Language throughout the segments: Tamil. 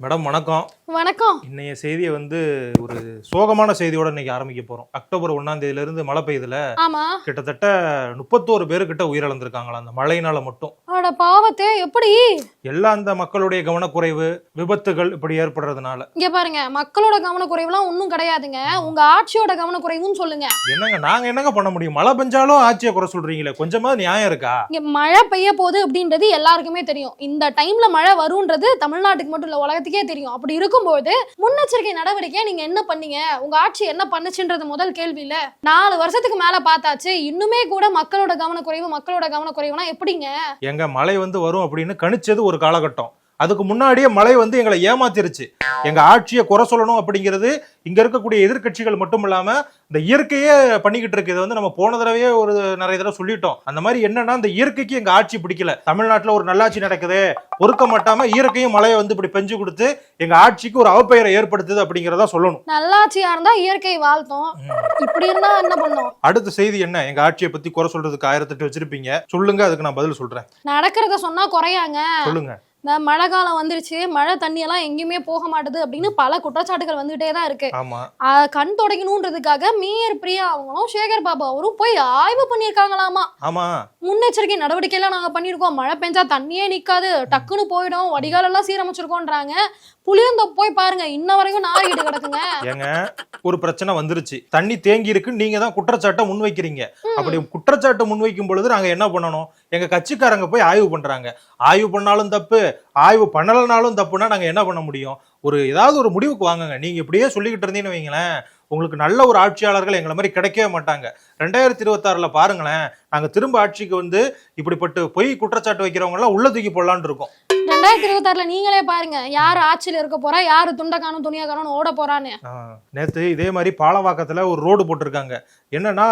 மேடம் வணக்கம். வணக்கம். இன்னைய செய்தியை வந்து ஒரு சோகமான செய்தியோட இன்னைக்கு ஆரம்பிக்க போறோம். அக்டோபர் ஒன்னாம் தேதியில இருந்து மழை பெய்யுதுல. ஆமா. கிட்டத்தட்ட முப்பத்தோரு பேருக்கிட்ட உயிரிழந்திருக்காங்களா அந்த மழையினால மட்டும். அவட பாவத்தை எப்படி? எல்லாம் அந்த மக்களுடைய கவனக்குறைவு விபத்துகள் இப்படி ஏற்படுறதுனால. இங்க பாருங்க மக்களோட கவனக்குறைவுலாம் ஒண்ணும் கிடையாதுங்க. உங்க ஆட்சியோட கவனக்குறைவும் சொல்லுங்க. என்னங்க நாங்க என்னங்க பண்ண முடியும்? மழை பெஞ்சாலும் ஆட்சியை குறை சொல்றீங்களே கொஞ்சமா நியாயம் இருக்கா? இங்க மழை பெய்ய போகுது அப்படின்றது எல்லாருக்குமே தெரியும். இந்த டைம்ல மழை வரும்ன்றது தமிழ்நாட்டுக்கு மட்டும் இல்ல உலகத்துக்கே தெரியும். அப்படி இருக்கும்போது முன்னெச்சரிக்கை நடவடிக்கையை நீங்க என்ன பண்ணீங்க? உங்க ஆட்சி என்ன பண்ணுச்சுன்றது முதல் கேள்வி இல்ல நாலு வருஷத்துக்கு மேல பார்த்தாச்சு. இன்னுமே கூட மக்களோட கவனக்குறைவு மக்களோட கவனக்குறைவுனா எப்படிங்க? எங்க மழை வந்து வரும் அப்படின்னு கணிச்சது ஒரு காலகட்டம். அதுக்கு முன்னாடியே மழை வந்து எங்களை ஏமாத்திருச்சு. எங்க ஆட்சியை குறை சொல்லணும் அப்படிங்கிறது இங்க இருக்கக்கூடிய எதிர்க்கட்சிகள் மட்டும் இல்லாம இந்த இயற்கையே பண்ணிக்கிட்டு இருக்கு. இதை வந்து நம்ம போன தடவையே ஒரு நிறைய தடவை சொல்லிட்டோம். அந்த மாதிரி என்னன்னா இந்த இயற்கைக்கு எங்க ஆட்சி பிடிக்கல. தமிழ்நாட்டுல ஒரு நல்லாட்சி நடக்குது பொறுக்க மாட்டாம இயற்கையும் மழையை வந்து இப்படி பெஞ்சு கொடுத்து எங்க ஆட்சிக்கு ஒரு அவப்பெயரை ஏற்படுத்துது அப்படிங்கிறத சொல்லணும். நல்லாட்சியா இருந்தா இயற்கை வாழ்த்தோம். இப்படி இருந்தா என்ன பண்ணோம்? அடுத்த செய்தி என்ன? எங்க ஆட்சியை பத்தி குறை சொல்றதுக்கு ஆயிரத்தெட்டு வச்சிருப்பீங்க. சொல்லுங்க அதுக்கு நான் பதில் சொல்றேன். நடக்கிறத சொன்னா குறையாங்க. சொல்லுங்க. மழை காலம் வந்துருச்சு மழை தண்ணி எல்லாம் எங்கேயுமே போக மாட்டுது அப்படின்னு பல குற்றச்சாட்டுகள் வந்துகிட்டே தான் இருக்கு. கண் தொடங்கணுன்றதுக்காக மேயர் பிரியா அவங்களும் சேகர் பாபு அவரும் போய் ஆய்வு பண்ணியிருக்காங்களாமா. ஆமா. முன்னெச்சரிக்கை நடவடிக்கை எல்லாம் நாங்க பண்ணியிருக்கோம். மழை பெஞ்சா தண்ணியே நிக்காது டக்குன்னு போயிடும் வடிகால் எல்லாம் சீரமைச்சிருக்கோன்றாங்க. புளியந்தோப்பு போய் பாருங்க இன்ன வரைக்கும் நாரிக்கிட்டு கிடக்குங்க. ஏங்க ஒரு பிரச்சனை வந்துருச்சு. தண்ணி தேங்கி இருக்கு நீங்க தான் குற்றச்சாட்டை முன்வைக்கிறீங்க. அப்படி குற்றச்சாட்டு முன்வைக்கும் பொழுது நாங்க என்ன பண்ணணும்? எங்க கட்சிக்காரங்க போய் ஆய்வு பண்றாங்க. ஆய்வு பண்ணாலும் தப்பு ஆய்வு பண்ணலைனாலும் தப்புனா நாங்க என்ன பண்ண முடியும்? ஒரு ஏதாவது ஒரு முடிவுக்கு வாங்குங்க. நீங்க இப்படியே சொல்லிக்கிட்டு இருந்தீங்கன்னு வைங்களேன் உங்களுக்கு நல்ல ஒரு ஆட்சியாளர்கள் எங்களை மாதிரி கிடைக்கவே மாட்டாங்க. ரெண்டாயிரத்தி இருபத்தாறுல பாருங்களேன் நாங்க திரும்ப ஆட்சிக்கு வந்து இப்படிப்பட்டு பொய் குற்றச்சாட்டு வைக்கிறவங்க எல்லாம் உள்ள தூக்கி போடலான்னு இருக்கோம். ரெண்டாயிரத்தி இருபத்தாறுல நீங்களே பாருங்க யார் ஆட்சியில இருக்க போறா யாரு துண்டக்கானும் துணியாக்கானும் ஓட போறான்னு. நேத்து இதே மாதிரி பாலவாக்கத்துல ஒரு ரோடு போட்டிருக்காங்க. என்னன்னா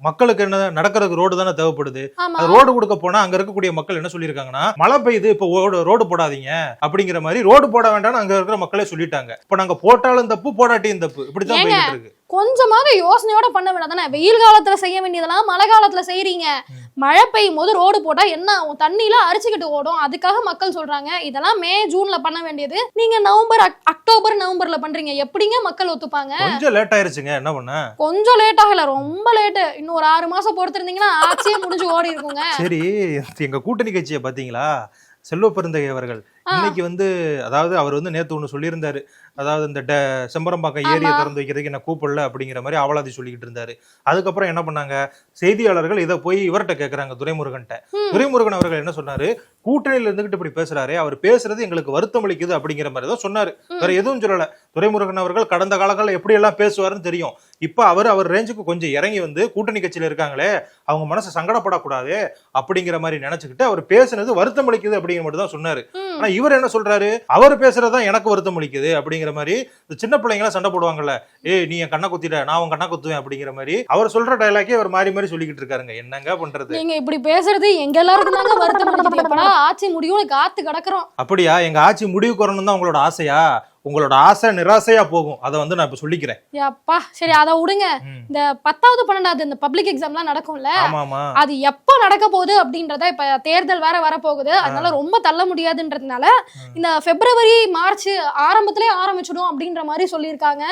மக்களுக்கு என்ன நடக்கிறதுக்கு ரோடு தானே தேவைப்படுது. அந்த ரோடு கொடுக்க போனா அங்க இருக்கக்கூடிய மக்கள் என்ன சொல்லியிருக்காங்கன்னா மழை பெய்யுது இப்ப ஓடு- ரோடு போடாதீங்க. அப்படிங்கிற மாதிரி ரோடு போட வேண்டாம்னு அங்க இருக்கிற மக்களே சொல்லிட்டாங்க. இப்ப நாங்க போட்டாலும் தப்பு போடாட்டியும் தப்பு. இப்படித்தான் ஏங்க? போயிட்டு இருக்கு. கொஞ்சமாவது யோசனையோட பண்ண வேண்டாம் வெயில் காலத்துல செய்ய வேண்டியதெல்லாம் மழை காலத்துல செய்றீங்க. மழை பெய்யும் போது ரோடு போட்டா என்ன ஆகும்? தண்ணியில அரிச்சுக்கிட்டு ஓடும். அதுக்காக மக்கள் சொல்றாங்க. இதெல்லாம் மே ஜூன்ல பண்ண வேண்டியது. நீங்க நவம்பர் அக்- அக்டோபர் நவம்பர்ல பண்றீங்க. எப்படிங்க மக்கள் ஒத்துப்பாங்க? கொஞ்சம் லேட் ஆயிருச்சுங்க. என்ன பண்ண? கொஞ்சம் லேட் ஆகல. ரொம்ப லேட்டு இன்னும் ஒரு ஆறு மாசம் பொறுத்திருந்தீங்கன்னா ஆட்சியே முடிஞ்சு ஓடி இருக்குங்க. சரி எங்க கூட்டணி கட்சியை பாத்தீங்களா? செல்வ பெருந்தகை அவர்கள். இன்னைக்கு வந்து அதாவது அவர் வந்து நேத்து ஒண்ணு சொல்லியிருந்தாரு. அதாவது இந்த செம்பரம்பாக்கம் ஏரியை. திறந்து வைக்கிறதுக்கு என்ன கூப்பிடல அப்படிங்கிற மாதிரி அவலாதி சொல்லிக்கிட்டு இருந்தாரு. அதுக்கப்புறம் என்ன பண்ணாங்க? செய்தியாளர்கள் இதை போய் இவர்கிட்ட கேக்குறாங்க துரைமுருகன்ட்ட. துரைமுருகன் அவர்கள் என்ன சொன்னாரு? கூட்டணியில இருந்துகிட்டு இப்படி பேசுறாரு அவர் பேசுறது எங்களுக்கு வருத்தம் அளிக்குது அப்படிங்கிற மாதிரி தான் சொன்னாரு. வேற எதுவும் சொல்லல. துரைமுருகன் அவர்கள் கடந்த காலங்களில் எப்படி எல்லாம் பேசுவாருன்னு தெரியும். இப்ப அவர் அவர் ரேஞ்சுக்கு கொஞ்சம் இறங்கி வந்து கூட்டணி கட்சியில இருக்காங்களே அவங்க மனசு சங்கடப்படக்கூடாது அப்படிங்கிற மாதிரி நினைச்சுக்கிட்டு அவர் பேசுனது வருத்தம் அளிக்குது அப்படிங்கிற மட்டும் தான் சொன்னாரு. ஆனா இவர் என்ன சொல்றாரு? அவர் பேசுறதுதான் எனக்கு வருத்தம் அளிக்குது அப்படிங்கிற மாதிரி இந்த சின்ன பிள்ளைங்க எல்லாம் சண்டை போடுவாங்கல்ல ஏய் நீ என் கண்ணை குத்திட்ட நான் உன் கண்ணை குத்துவேன் அப்படிங்கிற மாதிரி அவர் சொல்ற டைலாக்கே அவர் மாறி மாறி சொல்லிக்கிட்டு இருக்காருங்க. என்னங்க பண்றது? நீங்க இப்படி பேசுறது எங்க எல்லாருக்கும் தாங்க வருத்தம் ஆட்சி முடியும்னு காத்து கிடக்குறோம். அப்படியா? எங்க ஆட்சி முடிவுக்கு வரணும் தான் உங்களோட ஆசையா? உங்களோட ஆசை நிராசையா போகும். அதை வந்து நான் இப்ப சொல்லிக்கிறேன். அப்பா சரி அதை விடுங்க. இந்த பத்தாவது பன்னெண்டாவது இந்த பப்ளிக் எக்ஸாம்லாம் நடக்கும்ல அது எப்ப நடக்க போகுது அப்படின்றத இப்ப தேர்தல் வேற வரப்போகுது. அதனால ரொம்ப தள்ள முடியாதுன்றதுனால இந்த பிப்ரவரி மார்ச் ஆரம்பத்திலே ஆரம்பிச்சிடும் அப்படின்ற மாதிரி சொல்லியிருக்காங்க.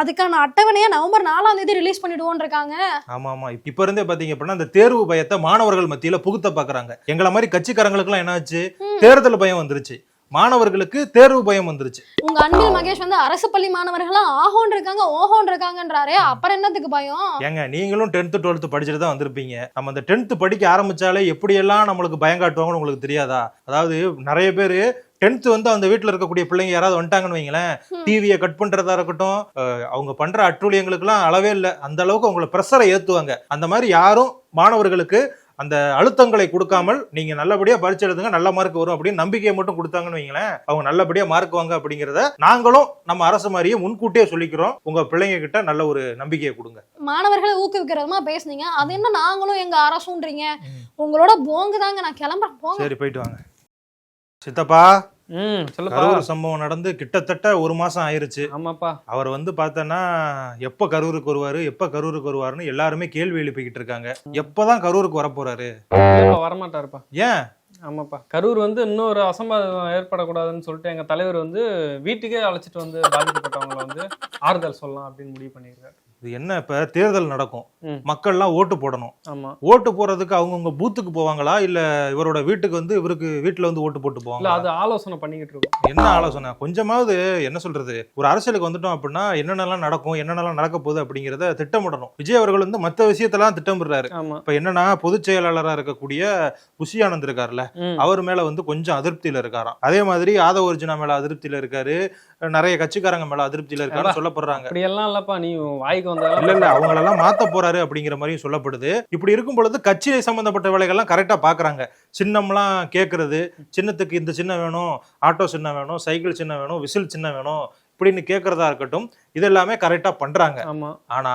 அதுக்கான அட்டவணையை நவம்பர் நாலாம் தேதி ரிலீஸ் பண்ணிடுவோம் இருக்காங்க ஆமா ஆமா இப்ப இருந்தே பாத்தீங்க அப்படின்னா அந்த தேர்வு பயத்தை மாணவர்கள் மத்தியில புகுத்த பாக்குறாங்க. எங்களை மாதிரி கட்சிக்காரங்களுக்கு எல்லாம் என்னாச்சு? ம். தேர்தல் பயம் வந்துருச்சு. மாணவர்களுக்கு தேர்வு பயம் வந்துருச்சு. உங்க அன்பில் மகேஷ் வந்து அரசு பள்ளி மாணவர்கள்லாம் ஆஹோன் இருக்காங்க ஓஹோன் இருக்காங்கன்றாரே அப்புறம் என்னத்துக்கு பயம்? ஏங்க நீங்களும் டென்த்து டுவெல்த்து படிச்சுட்டு தான் வந்திருப்பீங்க. நம்ம அந்த டென்த்து படிக்க ஆரம்பிச்சாலே எப்படியெல்லாம் நம்மளுக்கு பயம் காட்டுவாங்கன்னு உங்களுக்கு தெரியாதா? அதாவது நிறைய பேர் டென்த்து வந்து அந்த வீட்டில் இருக்கக்கூடிய பிள்ளைங்க யாராவது வந்துட்டாங்கன்னு வைங்களேன். டிவியை கட் பண்றதா இருக்கட்டும் அவங்க பண்ற அட்டூழியங்களுக்குலாம் அளவே இல்லை. அந்த அளவுக்கு அவங்கள ப்ரெஷரை ஏத்துவாங்க. அந்த மாதிரி யாரும் மாணவர்களுக்கு அந்த அழுத்தங்களை கொடுக்காமல் நீங்க நல்லபடியா பரிச்சு எழுதுங்க நல்ல மார்க் வரும் அப்படின்னு நம்பிக்கையை மட்டும் கொடுத்தாங்கன்னு வைங்களேன் அவங்க நல்லபடியா மார்க் வாங்க அப்படிங்கிறத நாங்களும் நம்ம அரசு மாதிரியே முன்கூட்டியே சொல்லிக்கிறோம். உங்க பிள்ளைங்க கிட்ட நல்ல ஒரு நம்பிக்கையை கொடுங்க. மாணவர்களை ஊக்குவிக்கிறதுமா பேசுனீங்க. அது என்ன நாங்களும் எங்க அரசுன்றீங்க? உங்களோட போங்கு தாங்க நான் கிளம்புறேன். சரி போயிட்டு வாங்க. சித்தப்பா கரூர் சம்பவம் நடந்து கிட்டத்தட்ட ஒரு மாசம் ஆயிருச்சு. ஆமாப்பா. அவர் வந்து பார்த்தோன்னா எப்ப கரூருக்கு வருவாரு எப்ப கரூருக்கு வருவாருன்னு எல்லாருமே கேள்வி எழுப்பிக்கிட்டு இருக்காங்க. எப்பதான் கரூருக்கு வரப்போறாரு? வரமாட்டாருப்பா. ஏன்? ஆமாப்பா. கரூர் வந்து இன்னொரு அசம்பாவிதம் ஏற்படக்கூடாதுன்னு சொல்லிட்டு எங்க தலைவர் வந்து வீட்டுக்கே அழைச்சிட்டு வந்து பாதிக்கப்பட்டவங்களை வந்து ஆறுதல் சொல்லலாம் அப்படின்னு முடிவு பண்ணியிருக்காரு. இது என்ன இப்ப தேர்தல் நடக்கும்? ம். மக்கள்லாம் ஓட்டு போடணும். ஓட்டு போடுறதுக்கு அவங்கவுங்க பூத்துக்கு போவாங்களா? இல்ல இவரோட வீட்டுக்கு வந்து இவருக்கு வீட்டுல வந்து ஓட்டு போட்டு இல்ல போவாங்களா அது ஆலோசனை பண்ணிக்கிட்டு இருக்கோம். என்ன ஆலோசனை? கொஞ்சமாவது என்ன சொல்றது? ஒரு அரசியலுக்கு வந்துட்டோம் அப்படின்னா என்னென்னலாம் நடக்கும் என்னென்னலாம் நடக்க போகுது அப்படிங்கிறத திட்டமிடணும். விஜய் அவர்கள் வந்து மத்த விஷயத்தெல்லாம் திட்டமிடுறாரு. இப்ப என்னன்னா பொதுச் செயலாளரா இருக்கக்கூடிய புஷி ஆனந்த் இருக்காருல்ல. அவர் மேல வந்து கொஞ்சம் அதிருப்தியில இருக்காராம். அதே மாதிரி ஆதவ ஒரிஜினா மேல அதிருப்தியில இருக்காரு நிறைய கட்சிக்காரங்க மேல அதிருப்தியில இருக்காருன்னு சொல்லப்படுறாங்க. அப்படியெல்லாம் இல்லப்பா நீ வாய்க்கு இல்ல இல்ல வந்தாலும் அவங்களெல்லாம் மாத்த போறாரு அப்படிங்கிற மாதிரியும் சொல்லப்படுது. இப்படி இருக்கும் பொழுது கட்சி சம்பந்தப்பட்ட வேலைகள்லாம் கரெக்டா பாக்குறாங்க. சின்னம்லாம் கேக்குறது சின்னத்துக்கு இந்த சின்னம் வேணும் ஆட்டோ சின்னம் வேணும் சைக்கிள் சின்னம் வேணும் விசில் சின்னம் வேணும் இப்படின்னு கேக்குறதா இருக்கட்டும் இது எல்லாமே கரெக்டா பண்றாங்க. ஆமா. ஆனா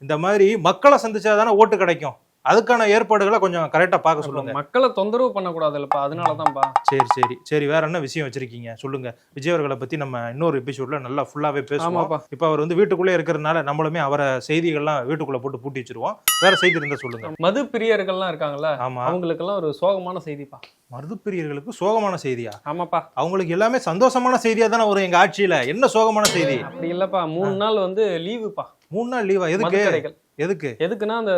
இந்த மாதிரி மக்களை சந்திச்சாதானே ஓட்டு கிடைக்கும். அதுக்கான ஏற்பாடுகளை கொஞ்சம் கரெக்டா பார்க்க சொல்லுங்க. மக்களை தொந்தரவு பண்ணக்கூடாது இல்லப்பா அதனாலதான்ப்பா. சரி சரி. சரி வேற என்ன விஷயம் வச்சிருக்கீங்க? சொல்லுங்க. விஜய் அவர்களை பத்தி நம்ம இன்னொரு எபிசோட்ல நல்லா ஃபுல்லாவே பேசுவோம். இப்ப அவர் வந்து வீட்டுக்குள்ளே இருக்கிறதுனால நம்மளுமே அவரை செய்திகள்லாம் வீட்டுக்குள்ள போட்டு பூட்டி வச்சிருவோம். வேற செய்தி இருந்தா சொல்லுங்க. மது பிரியர்கள்லாம் இருக்காங்கல்ல ஆமா. அவங்களுக்கெல்லாம் ஒரு சோகமான செய்திப்பா. மருதுப்பிரியர்களுக்கு சோகமான செய்தியா? ஆமாப்பா. அவங்களுக்கு எல்லாமே சந்தோஷமான செய்தியா தானே வரும் எங்க ஆட்சியில? என்ன சோகமான செய்தி? அப்படி இல்லப்பா. மூணு நாள் வந்து லீவுப்பா மூணு நாள் லீவா எதுக்கு? எதுக்கு? எதுக்குன்னா அந்த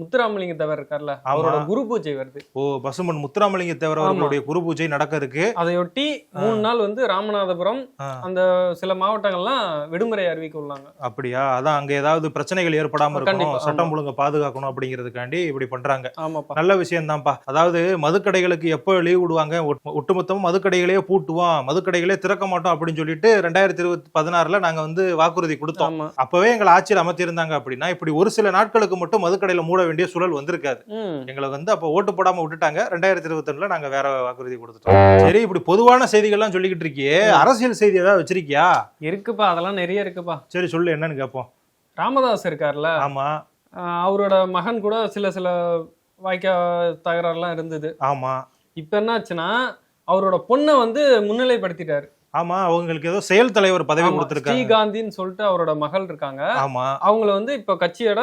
முத்துராமலிங்க தேவர் இருக்கார்ல. அவரோட குரு பூஜை வருது. ஓ பசுமன் முத்துராமலிங்க தேவர் அவர்களுடைய குரு பூஜை நடக்க இருக்கு அதையொட்டி மூணு நாள் வந்து ராமநாதபுரம். அந்த சில மாவட்டங்கள்லாம் விடுமுறை அறிவிக்க உள்ளாங்க. அப்படியா? அதான் அங்க ஏதாவது பிரச்சனைகள் ஏற்படாம இருக்கணும். சட்டம் ஒழுங்கை பாதுகாக்கணும் அப்படிங்கிறதுக்காண்டி இப்படி பண்றாங்க. ஆமாப்பா. நல்ல விஷயம் தான்ப்பா அதாவது மதுக்கடைகளுக்கு எப்போ லீவ் விடுவாங்க? ஒட்- ஒட்டுமொத்தமா மதுக்கடைகளே பூட்டுவோம். மதுக்கடைகளே திறக்க மாட்டோம் அப்படின்னு சொல்லிட்டு ரெண்டாயிரத்தி இருபத்தி பதினாறுல நாங்க வந்து வாக்குறுதி கொடுத்தோம். அப்பவே எங்களை ஆட்சியில் அமர்த்தியிருந்தாங்க அப்படின்னா இப்படி ஒரு சில நாட்களுக்கு மட்டும் மதுக்கடையில மூட வேண்டிய சூழல் வந்திருக்காது. எங்களை வந்து அப்போ ஓட்டு போடாம விட்டுட்டாங்க. ரெண்டாயிரத்தி இருபத்தி நாங்க வேற வாக்குறுதி கொடுத்துட்டோம். சரி இப்படி பொதுவான செய்திகள்லாம் சொல்லிக்கிட்டு இருக்கியே. அரசியல் செய்தி ஏதாவது வச்சிருக்கியா? இருக்குப்பா அதெல்லாம் நிறைய இருக்குப்பா. சரி சொல்லு என்னன்னு கேட்போம் ராமதாஸ் இருக்கார்ல? ஆமா. அவரோட மகன் கூட சில சில வாய்க்கா தகராறுலாம் இருந்தது. ஆமா. இப்ப என்னாச்சுன்னா அவரோட பொண்ணை வந்து முன்னிலைப்படுத்திட்டாரு. ஆமா அவங்களுக்கு ஏதோ செயல் தலைவர் பதவி கொடுத்துருக்காங்க. ஸ்ரீகாந்தின்னு சொல்லிட்டு அவரோட மகள் இருக்காங்க. ஆமா. அவங்கள வந்து இப்ப கட்சியோட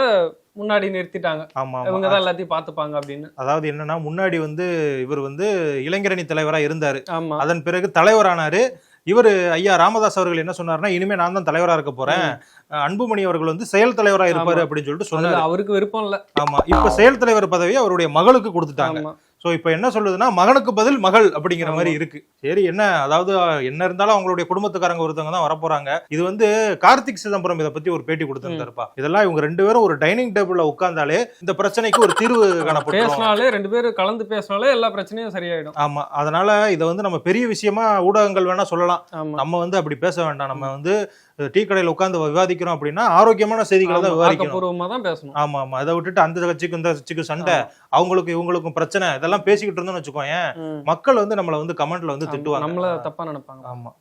முன்னாடி நிறுத்திட்டாங்க. ஆமா இவங்க தான் எல்லாத்தையும் பாத்துப்பாங்க அப்படின்னு. அதாவது என்னன்னா முன்னாடி வந்து இவர் வந்து இளைஞரணி தலைவரா இருந்தாரு. ஆமா. அதன் பிறகு தலைவரானாரு. இவர் ஐயா ராமதாஸ் அவர்கள் என்ன சொன்னாருன்னா இனிமே நான் தான் தலைவரா இருக்க போறேன். அன்புமணி அவர்கள் வந்து செயல் தலைவரா இருப்பாரு. அப்படின்னு சொல்லிட்டு சொன்னாரு. அவருக்கு விருப்பம் இல்ல. ஆமா. இப்ப செயல் தலைவர் பதவியை அவருடைய மகளுக்கு கொடுத்துட்டாங்க. சோ இப்ப என்ன சொல்லுதுன்னா மகனுக்கு பதில் மகள் அப்படிங்கிற. மாதிரி இருக்கு. சரி என்ன அதாவது என்ன இருந்தாலும் அவங்களுடைய குடும்பத்துக்காரங்க ஒருத்தவங்க தான் வரப்போறாங்க. இது வந்து கார்த்திக் சிதம்பரம் இதை பத்தி ஒரு பேட்டி கொடுத்திருந்தாருப்பா. இதெல்லாம் இவங்க ரெண்டு பேரும் ஒரு டைனிங் டேபிள்ல உட்கார்ந்தாலே இந்த பிரச்சனைக்கு ஒரு தீர்வு பேசினாலே ரெண்டு பேரும் கலந்து பேசினாலே எல்லா பிரச்சனையும் சரியாயிடும். ஆமா. அதனால இதை வந்து நம்ம பெரிய விஷயமா ஊடகங்கள் வேணா சொல்லலாம். நம்ம வந்து அப்படி பேச வேண்டாம். நம்ம வந்து டீ கடையில உட்கார்ந்து விவாதிக்கிறோம் அப்படின்னா ஆரோக்கியமான செய்திகளை தான் விவாதிக்கணும் தான் பேசணும். ஆமா ஆமா. அதை விட்டுட்டு அந்த கட்சிக்கும் இந்த கட்சிக்கும் சண்டை அவங்களுக்கு இவங்களுக்கும் பிரச்சனை இதெல்லாம் பேசிக்கிட்டு இருந்தோம்னு வச்சுக்கோயேன் ம். மக்கள் வந்து நம்மள வந்து கமெண்ட்ல வந்து திட்டுவாங்க. நம்மள தப்பா நினைப்பாங்க. ஆமா.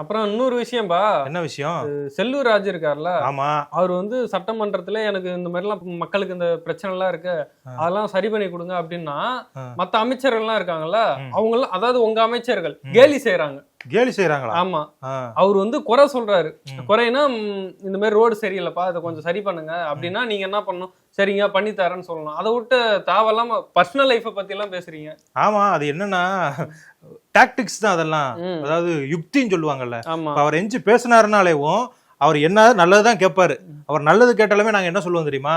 அப்புறம் இன்னொரு விஷயம்பா என்ன விஷயம்? செல்லூர் ராஜ் இருக்கார்ல ஆமா. அவர் வந்து சட்டமன்றத்துல எனக்கு இந்த மாதிரி எல்லாம் மக்களுக்கு இந்த பிரச்சனை எல்லாம் இருக்கு. அதெல்லாம் சரி பண்ணி கொடுங்க அப்படின்னா. மத்த அமைச்சர்கள் எல்லாம் இருக்காங்கல்ல. அவங்க எல்லாம் அதாவது உங்க அமைச்சர்கள். கேலி செய்யறாங்க கேலி செய்யறாங்களா ஆமா. அவர் வந்து குறை சொல்றாரு. ம். குறைனா ம், இந்த மாதிரி ரோடு சரியில்லைப்பா இதை கொஞ்சம் சரி பண்ணுங்க. அப்படின்னா நீங்க என்ன பண்ணணும்? சரிங்க பண்ணி தரேன்னு சொல்லணும். அதை விட்டு தேவையில்லாம பர்சனல் லைஃப பத்தி எல்லாம் பேசுறீங்க. ஆமா அது என்னன்னா டாக்டிக்ஸ் தான் அதெல்லாம். அதாவது யுக்தின்னு சொல்லுவாங்கல்ல. அவர் எஞ்சி பேசினாருனாலேவும் அவர் என்ன நல்லதுதான் கேட்பாரு அவர் நல்லது கேட்டாலுமே நாங்க என்ன சொல்லுவோம் தெரியுமா?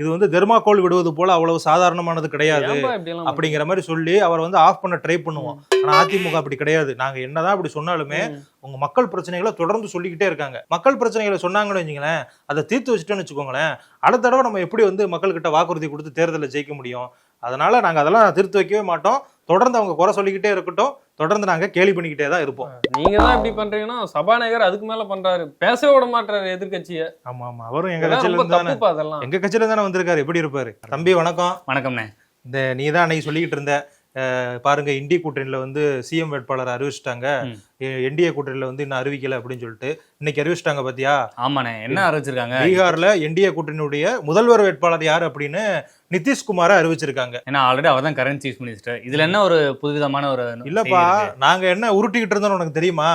இது வந்து தெர்மாக்கோல் விடுவது போல அவ்வளவு சாதாரணமானது கிடையாது அப்படிங்கிற மாதிரி சொல்லி அவர் வந்து ஆஃப் பண்ண ட்ரை பண்ணுவோம். ஆனா அதிமுக அப்படி கிடையாது. நாங்க என்னதான் அப்படி சொன்னாலுமே. உங்க மக்கள் பிரச்சனைகளை தொடர்ந்து சொல்லிக்கிட்டே இருக்காங்க. மக்கள் பிரச்சனைகளை சொன்னாங்கன்னு வச்சுங்களேன் அதை தீர்த்து வச்சுட்டோன்னு வச்சுக்கோங்களேன் அடுத்த தடவை நம்ம எப்படி வந்து மக்கள்கிட்ட வாக்குறுதி கொடுத்து தேர்தலில் ஜெயிக்க முடியும்? அதனால நாங்க அதெல்லாம் தீர்த்து வைக்கவே மாட்டோம். தொடர்ந்து அவங்க குறை சொல்லிக்கிட்டே இருக்கட்டும். தொடர்ந்து நாங்க கேலி பண்ணிக்கிட்டே தான் இருப்போம். நீங்க தான் இப்படி பண்றீங்கன்னா சபாநாயகர் அதுக்கு மேல பண்றாரு. பேசவே விட மாட்டாரு எதிர்க்கட்சிய. ஆமா ஆமா அவரும் எங்க கட்சியில இருந்து எங்க கட்சியில தானே வந்திருக்காரு? எப்படி இருப்பாரு? தம்பி வணக்கம். வணக்கம்ண்ணே இந்த நீ தான் அன்னைக்கு சொல்லிக்கிட்டு இருந்த. பாருங்க இந்திய கூட்டணியில வந்து சிஎம் வேட்பாளர் அறிவிச்சிட்டாங்க. என்டிஏ கூட்டணியில வந்து இன்னும் அறிவிக்கல அப்படின்னு சொல்லிட்டு இன்னைக்கு அறிவிச்சிட்டாங்க பாத்தியா? ஆமாண்ணே. என்ன அறிவிச்சிருக்காங்க? பீகார்ல என்டிஏ கூட்டணியுடைய முதல்வர் வேட்பாளர் யார் அப்படின்னு நிதிஷ்குமாரை அறிவிச்சிருக்காங்க. ஏன்னா ஆல்ரெடி அவர் தான் கரண்ட் சீஃப் மினிஸ்டர் இதுல என்ன ஒரு புதுவிதமான ஒரு இல்லப்பா? நாங்க என்ன உருட்டிக்கிட்டு இருந்தோம்னு உனக்கு தெரியுமா?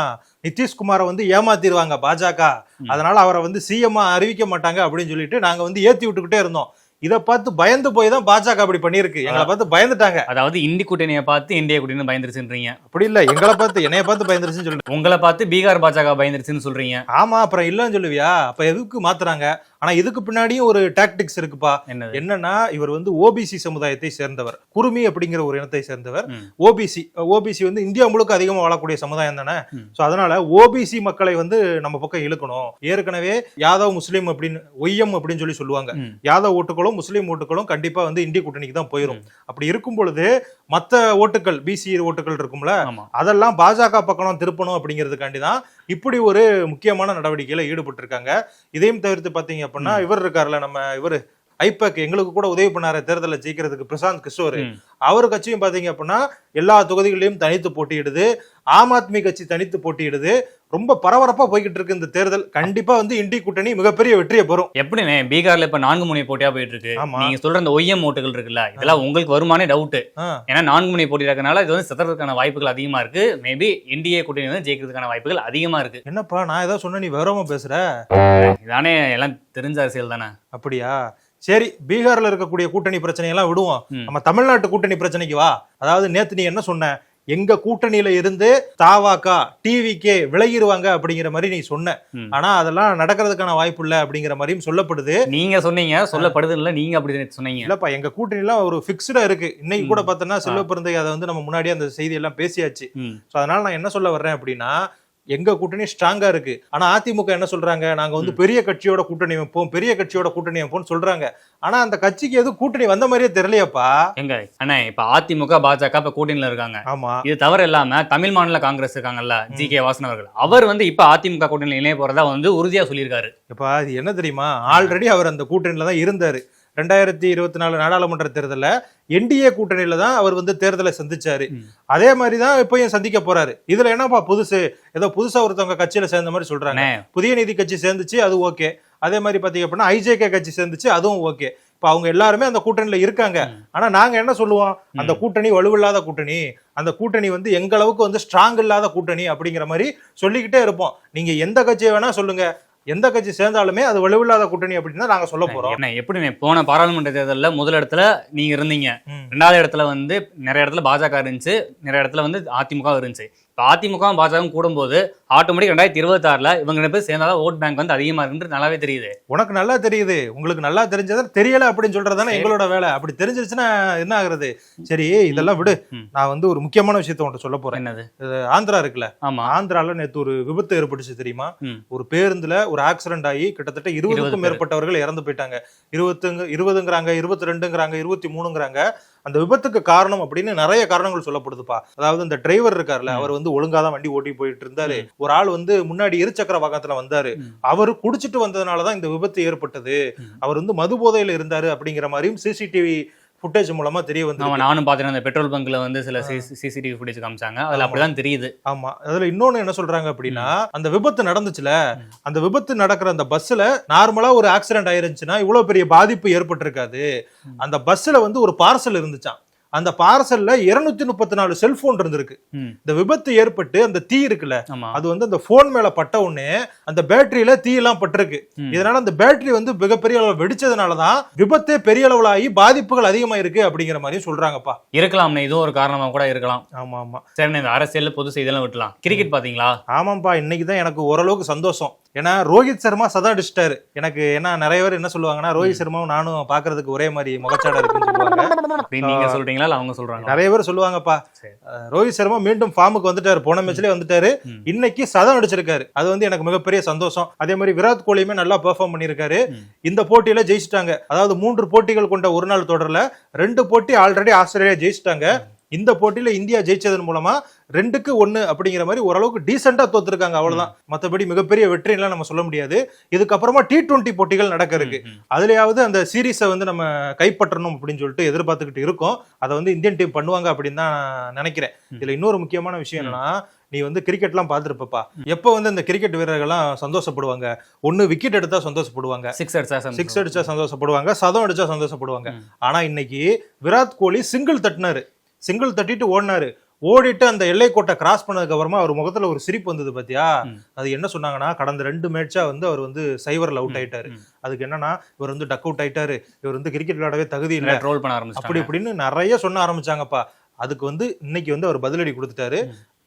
நிதிஷ்குமாரை வந்து ஏமாத்திடுவாங்க பாஜக. அதனால அவரை வந்து சிஎம் அறிவிக்க மாட்டாங்க அப்படின்னு சொல்லிட்டு நாங்க வந்து ஏத்தி விட்டுக்கிட்டே இருந்தோம். இத பார்த்து பயந்து போய் தான் பாஜக அப்படி பண்ணிருக்கு எங்களை பார்த்து பயந்துட்டாங்க. அதாவது இந்தி கூட்டணியை பார்த்து இந்திய கூட்டணி பயந்துருச்சுன்றீங்க. அப்படி இல்ல. எங்களை பார்த்து என்னைய பார்த்து பயந்துருச்சுன்னு சொல்லிட்டு உங்களை பார்த்து பீகார் பாஜக பயந்துருச்சுன்னு சொல்றீங்க. ஆமா அப்புறம் இல்லன்னு சொல்லுவியா? அப்ப எதுக்கு மாத்துறாங்க? ஆனா இதுக்கு பின்னாடியும் ஒரு டாக்டிக்ஸ் இருக்குப்பா. என்னன்னா இவர் வந்து ஓபிசி சமுதாயத்தை சேர்ந்தவர். குருமி அப்படிங்கிற ஒரு இனத்தை சேர்ந்தவர். ஓபிசி ஓபிசி வந்து இந்தியா முழுக்க அதிகமா வாழக்கூடிய சமுதாயம் தானே. சோ அதனால ஓபிசி மக்களை வந்து நம்ம பக்கம் இழுக்கணும். ஏற்கனவே யாதவ் முஸ்லீம் அப்படின்னு ஒய்யம் அப்படின்னு சொல்லி சொல்லுவாங்க. யாதவ் ஓட்டுகளும் முஸ்லீம் ஓட்டுகளும் கண்டிப்பா வந்து இந்திய கூட்டணிக்கு தான் போயிரும். அப்படி இருக்கும் பொழுது மத்த ஓட்டுகள் பிசி ஓட்டுகள் இருக்கும்ல அதெல்லாம் பாஜக பக்கம் திருப்பணும் அப்படிங்கிறதுக்காண்டி தான் இப்படி ஒரு முக்கியமான நடவடிக்கையில ஈடுபட்டு இருக்காங்க இதையும் தவிர்த்து பாத்தீங்க அப்படின்னா இவர் இருக்காருல்ல நம்ம இவர் ஐபேக் எங்களுக்கு கூட உதவி பண்ணாரு தேர்தலில் ஜெயிக்கிறதுக்கு பிரசாந்த் கிஷோர். அவர் கட்சியும் பாத்தீங்க அப்படின்னா எல்லா தொகுதிகளிலும் தனித்து போட்டியிடுது. ஆம் ஆத்மி கட்சி தனித்து போட்டியிடுது. ரொம்ப பரபரப்பா போய்கிட்டு இருக்கு இந்த தேர்தல். கண்டிப்பா வந்து இண்டி கூட்டணி மிகப்பெரிய வெற்றியை பெறும். எப்படிண்ணே? பீகார்ல இப்ப நான்கு முனை போட்டியா போயிட்டு இருக்கு. நீங்க சொல்ற அந்த ஒய்எம் ஓட்டுகள் இருக்குல்ல இதெல்லாம் உங்களுக்கு வருமானே டவுட். ஏன்னா நான்கு முனை போட்டி இருக்கனால இது வந்து சிதறதுக்கான வாய்ப்புகள் அதிகமா இருக்கு. மேபி இந்திய கூட்டணி வந்து ஜெயிக்கிறதுக்கான வாய்ப்புகள் அதிகமா இருக்கு. என்னப்பா நான் ஏதோ சொன்ன நீ விவரமா பேசுற? இதானே எல்லாம் தெரிஞ்ச அரசியல் தானே. அப்படியா? சரி பீகார்ல இருக்கக்கூடிய கூட்டணி பிரச்சனையெல்லாம் விடுவோம். ம். நம்ம தமிழ்நாட்டு கூட்டணி பிரச்சனைக்கு வா. அதாவது நேத்து நீ என்ன சொன்ன? எங்க கூட்டணியில இருந்து தாவாக்கா டிவிக்கே விலகிருவாங்க அப்படிங்கிற மாதிரி நீ சொன்ன. ஆனா அதெல்லாம் நடக்கிறதுக்கான வாய்ப்பு இல்ல அப்படிங்கிற மாதிரியும் சொல்லப்படுது. நீங்க சொன்னீங்க சொல்லப்படுது இல்ல நீங்க அப்படி சொன்னீங்க. இல்லப்பா எங்க கூட்டணிலாம் ஒரு பிக்ஸ்டா இருக்கு. இன்னைக்கு கூட பார்த்தோன்னா செல்வ பிறந்தை அதை வந்து நம்ம முன்னாடியே அந்த செய்தி எல்லாம் பேசியாச்சு அதனால நான் என்ன சொல்ல வர்றேன் அப்படின்னா எங்க கூட்டணி ஸ்ட்ராங்கா இருக்கு. ஆனா அதிமுக என்ன சொல்றாங்க? நாங்க வந்து பெரிய கட்சியோட கூட்டணி வைப்போம் பெரிய கட்சியோட கூட்டணி வைப்போம்னு சொல்றாங்க. ஆனா அந்த கட்சிக்கு எதுவும் கூட்டணி வந்த மாதிரியே தெரியலையாப்பா. எங்க அண்ணா இப்ப அதிமுக பாஜக இப்ப கூட்டணியில இருக்காங்க. ஆமா. இது தவிர இல்லாம தமிழ் மாநில காங்கிரஸ் இருக்காங்கல்ல ஜி. கே. வாசன் அவர்கள். அவர் வந்து இப்ப அதிமுக கூட்டணியில் இணைய போறதா வந்து உறுதியா சொல்லியிருக்காரு. இப்ப அது என்ன தெரியுமா? ஆல்ரெடி அவர் அந்த கூட்டணியில தான் இருந்தாரு. ரெண்டாயிரத்தி இருபத்தி நாலு நாடாளுமன்ற தேர்தல்ல என்டிஏ கூட்டணியில தான் அவர் வந்து தேர்தலை சந்திச்சாரு. அதே மாதிரி தான் இப்பயும் சந்திக்க போறாரு. இதுல என்னப்பா புதுசு? ஏதோ புதுசா ஒருத்தவங்க கட்சியில சேர்ந்த மாதிரி சொல்றாங்க. புதிய நீதி கட்சி சேர்ந்துச்சு அது ஓகே. அதே மாதிரி பாத்தீங்க அப்படின்னா ஐஜேகே கட்சி சேர்ந்துச்சு அதுவும் ஓகே. இப்ப அவங்க எல்லாருமே அந்த கூட்டணியில இருக்காங்க. ஆனா நாங்க என்ன சொல்லுவோம்? அந்த கூட்டணி வலுவில்லாத கூட்டணி அந்த கூட்டணி வந்து எங்க அளவுக்கு வந்து ஸ்ட்ராங் இல்லாத கூட்டணி அப்படிங்கிற மாதிரி சொல்லிக்கிட்டே இருப்போம். நீங்க எந்த கட்சியை வேணா சொல்லுங்க. எந்த கட்சி சேர்ந்தாலுமே அது வலுவில்லாத கூட்டணி அப்படின்னு தான் நாங்க சொல்ல போறோம். என்ன எப்படி போன பாராளுமன்ற தேர்தல்ல முதல் இடத்துல நீங்க இருந்தீங்க. ரெண்டாவது இடத்துல வந்து நிறைய இடத்துல பாஜக இருந்துச்சு. நிறைய இடத்துல வந்து அதிமுக இருந்துச்சு. இப்போ அதிமுக பாஜக கூடும்போது ஆட்டோமேட்டிக் ரெண்டாயிரத்தி இருபத்தி ஆறுல இவங்க ரெண்டு பேர் சேர்ந்தாதான் ஓட் பேங்க் வந்து அதிகமா இருக்குன்றது நல்லாவே தெரியுது. உனக்கு நல்லா தெரியுது. உங்களுக்கு நல்லா தெரிஞ்சது தெரியல அப்படின்னு சொல்றதுதானே எங்களோட வேலை. அப்படி தெரிஞ்சிருச்சுன்னா என்ன ஆகுறது? சரி இதெல்லாம் விடு. நான் வந்து ஒரு முக்கியமான விஷயத்த உன்கிட்ட சொல்ல போறேன். என்னது? ஆந்திரா இருக்குல்ல. ஆமா. ஆந்திரால நேத்து ஒரு விபத்து ஏற்பட்டுச்சு தெரியுமா. ஒரு பேருந்துல ஒரு ஆக்சிடென்ட் ஆகி கிட்டத்தட்ட இருபதுக்கும். மேற்பட்டவர்கள் இறந்து போயிட்டாங்க. இருபத்துங்க இருபதுங்கிறாங்க இருபத்தி ரெண்டுங்கிறாங்க இருபத்தி மூணுங்கிறாங்க. அந்த விபத்துக்கு காரணம் அப்படின்னு நிறைய காரணங்கள் சொல்லப்படுதுப்பா அதாவது இந்த டிரைவர் இருக்காருல்ல. அவர் வந்து ஒழுங்கா தான் வண்டி ஓட்டி போயிட்டு இருந்தாரு ஒரு ஆள் வந்து முன்னாடி இருசக்கர வாகனத்துல வந்தாரு. அவர் குடிச்சிட்டு வந்ததுனாலதான் இந்த விபத்து ஏற்பட்டது. அவர் வந்து மது போதையில இருந்தாரு அப்படிங்கிற மாதிரியும் சிசிடிவி ஃபுட்டேஜ் மூலமா தெரிய வந்து நானும் பாத்தேன் அந்த பெட்ரோல் பங்க்ல வந்து சில சிசிடிவி ஃபுட்டேஜ் காமிச்சாங்க. அதுல. அப்படிதான் தெரியுது. ஆமா. அதுல இன்னொன்னு என்ன சொல்றாங்க அப்படின்னா அந்த விபத்து நடந்துச்சுல. அந்த விபத்து நடக்கிற அந்த பஸ்ல நார்மலா ஒரு ஆக்சிடென்ட் ஆயிருந்துச்சுன்னா இவ்வளவு பெரிய பாதிப்பு ஏற்பட்டிருக்காது. அந்த பஸ்ல வந்து ஒரு பார்சல் இருந்துச்சாம். அந்த பார்சல்ல இருநூத்தி முப்பத்தி நாலு செல்போன் இருந்திருக்கு. இந்த விபத்து ஏற்பட்டு அந்த தீ இருக்குல்ல அது வந்து அந்த போன் மேல பட்ட உடனே அந்த பேட்டரியில தீ எல்லாம் பட்டிருக்கு. இதனால அந்த பேட்டரி வந்து மிகப்பெரிய அளவு வெடிச்சதுனாலதான் விபத்தே பெரிய அளவுலாகி பாதிப்புகள் அதிகமா இருக்கு அப்படிங்கிற மாதிரியும் சொல்றாங்கப்பா. இருக்கலாம்னே இதுவும் ஒரு காரணமா கூட இருக்கலாம். ஆமா ஆமா சரி இந்த அரசியல் பொது செய்தியெல்லாம் விட்டுலாம் கிரிக்கெட் பாத்தீங்களா ஆமாப்பா இன்னைக்கு தான் எனக்கு ஓரளவுக்கு சந்தோஷம். ஏன்னா ரோஹித் சர்மா சதா அடிச்சிட்டாரு. எனக்கு என்ன நிறைய பேர் என்ன சொல்லுவாங்கன்னா ரோஹித் சர்மாவும் நானும் பாக்குறதுக்கு ஒரே மாதிரி முகச்சாடா இருக்குன்னு சொல்லுவாங்க. அப்படின்னு நீங்க சொல்றீங்களா அவங்க சொல்றாங்க நிறைய பேர் சொல்லுவாங்கப்பா. ரோஹித் சர்மா மீண்டும் ஃபார்முக்கு வந்துட்டாரு. போன மேட்ச்லயே வந்துட்டாரு. இன்னைக்கு சதம் அடிச்சிருக்காரு. அது வந்து எனக்கு மிகப்பெரிய சந்தோஷம். அதே மாதிரி விராட் கோலியுமே நல்லா பெர்ஃபார்ம் பண்ணியிருக்காரு. இந்த போட்டியில ஜெயிச்சிட்டாங்க. அதாவது மூன்று போட்டிகள் கொண்ட ஒரு நாள் தொடர்ல ரெண்டு போட்டி ஆல்ரெடி ஆஸ்திரேலியா ஜெயிச்சிட்டாங்க. இந்த போட்டியில இந்தியா ஜெயிச்சதன் மூலமா ரெண்டுக்கு ஒண்ணு அப்படிங்கிற மாதிரி ஓரளவுக்கு டீசெண்டா தோத்துருக்காங்க அவ்வளவுதான். மத்தபடி மிகப்பெரிய வெற்றிலாம் நம்ம சொல்ல முடியாது. இதுக்கப்புறமா டி டுவெண்ட்டி போட்டிகள் நடக்க இருக்கு. அதுலயாவது அந்த சீரீஸை வந்து நம்ம கைப்பற்றணும் அப்படின்னு சொல்லிட்டு எதிர்பார்த்துக்கிட்டு இருக்கோம். அதை வந்து இந்தியன் டீம் பண்ணுவாங்க அப்படின்னு தான் நான் நினைக்கிறேன். இதுல இன்னொரு முக்கியமான விஷயம் என்னன்னா நீ வந்து கிரிக்கெட்லாம் பார்த்துருப்பப்பா. எப்போ வந்து இந்த கிரிக்கெட் வீரர்கள்லாம் சந்தோஷப்படுவாங்க? ஒன்னு விக்கெட் எடுத்தா சந்தோஷப்படுவாங்க. சிக்ஸ் அடிச்சா சிக்ஸ் அடிச்சா சந்தோஷப்படுவாங்க. சதம் அடிச்சா சந்தோஷப்படுவாங்க. ம். ஆனா இன்னைக்கு விராட் கோலி சிங்கிள் தட்டினாரு. சிங்கிள் தட்டிட்டு ஓடினாரு. ஓடிட்டு அந்த எல்லை கோட்டை கிராஸ் பண்ணதுக்கு அப்புறமா அவர் முகத்துல ஒரு சிரிப்பு வந்தது பாத்தியா. அது என்ன சொன்னாங்கன்னா கடந்த ரெண்டு மேட்சா வந்து அவர் வந்து சைவர்ல அவுட் ஆயிட்டாரு. அதுக்கு என்னன்னா இவர் வந்து டக் அவுட் ஆயிட்டாரு. இவர் வந்து கிரிக்கெட் விளையாடவே தகுதி இல்லை. ட்ரோல் பண்ண அப்படி ஆரம்பிச்சிட்டாங்க இப்படின்னு நிறைய சொன்ன ஆரம்பிச்சாங்கப்பா. அதுக்கு வந்து இன்னைக்கு வந்து அவர் பதிலடி கொடுத்துட்டாரு.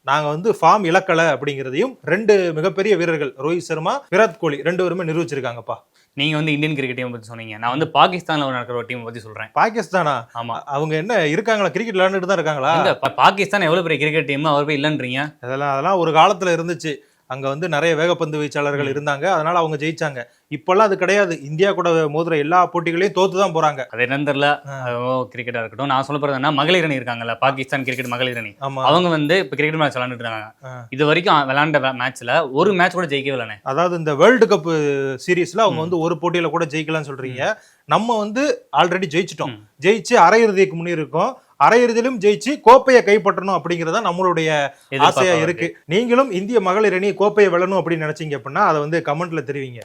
நாங்க வந்து ஃபார்ம் இழக்கல அப்படிங்கிறதையும் ரெண்டு மிகப்பெரிய வீரர்கள் ரோஹித் சர்மா விராட் கோலி ரெண்டு பேருமே நிரூபிச்சிருக்காங்கப்பா. நீங்க வந்து இந்தியன் கிரிக்கெட் டீம் பத்தி சொன்னீங்க. நான் வந்து பாகிஸ்தான்ல நடக்கிற ஒரு டீம் பத்தி சொல்றேன். பாகிஸ்தானா? ஆமா. அவங்க என்ன இருக்காங்களா? கிரிக்கெட் விளையாண்டுட்டு தான் இருக்காங்களா? பாகிஸ்தான் எவ்வளவு பெரிய கிரிக்கெட் டீம் அவர் போய் இல்லன்றீங்க. அதெல்லாம் அதெல்லாம் ஒரு காலத்துல இருந்துச்சு. அங்க வந்து நிறைய வேகப்பந்து வீச்சாளர்கள். இருந்தாங்க. அதனால அவங்க ஜெயிச்சாங்க. இப்பெல்லாம் அது கிடையாது. இந்தியா கூட மோதுற எல்லா போட்டிகளையும் தோத்து தான் போறாங்க. அது என்னன்னு தெரியல. ஆ. கிரிக்கெட்டா இருக்கட்டும். நான் சொல்ல என்ன மகளிர் அணி இருக்காங்கல்ல. பாகிஸ்தான் கிரிக்கெட் மகளிர் அணி. அவங்க வந்து இப்ப கிரிக்கெட் மேட்ச் விளையாண்டுட்டு ஆ. இருக்காங்க இது வரைக்கும் விளையாண்ட மேட்ச்ல ஒரு மேட்ச் கூட ஜெயிக்கவே இல்லைண்ணே. அதாவது இந்த வேர்ல்டு கப் சீரீஸ்ல அவங்க. வந்து ஒரு போட்டியில கூட ஜெயிக்கலாம்னு சொல்றீங்க. நம்ம வந்து ஆல்ரெடி ஜெயிச்சிட்டோம். ஜெயிச்சு அரையிறுதிக்கு முன்னே இருக்கோம். அரையிறுதியிலும் ஜெயிச்சு கோப்பையை கைப்பற்றணும் அப்படிங்கறத நம்மளுடைய ஆசையா இருக்கு. நீங்களும் இந்திய மகளிர் அணி கோப்பையை வெல்லணும் அப்படின்னு நினைச்சீங்க அப்படின்னா அதை வந்து கமெண்ட்ல தெரிவிங்க.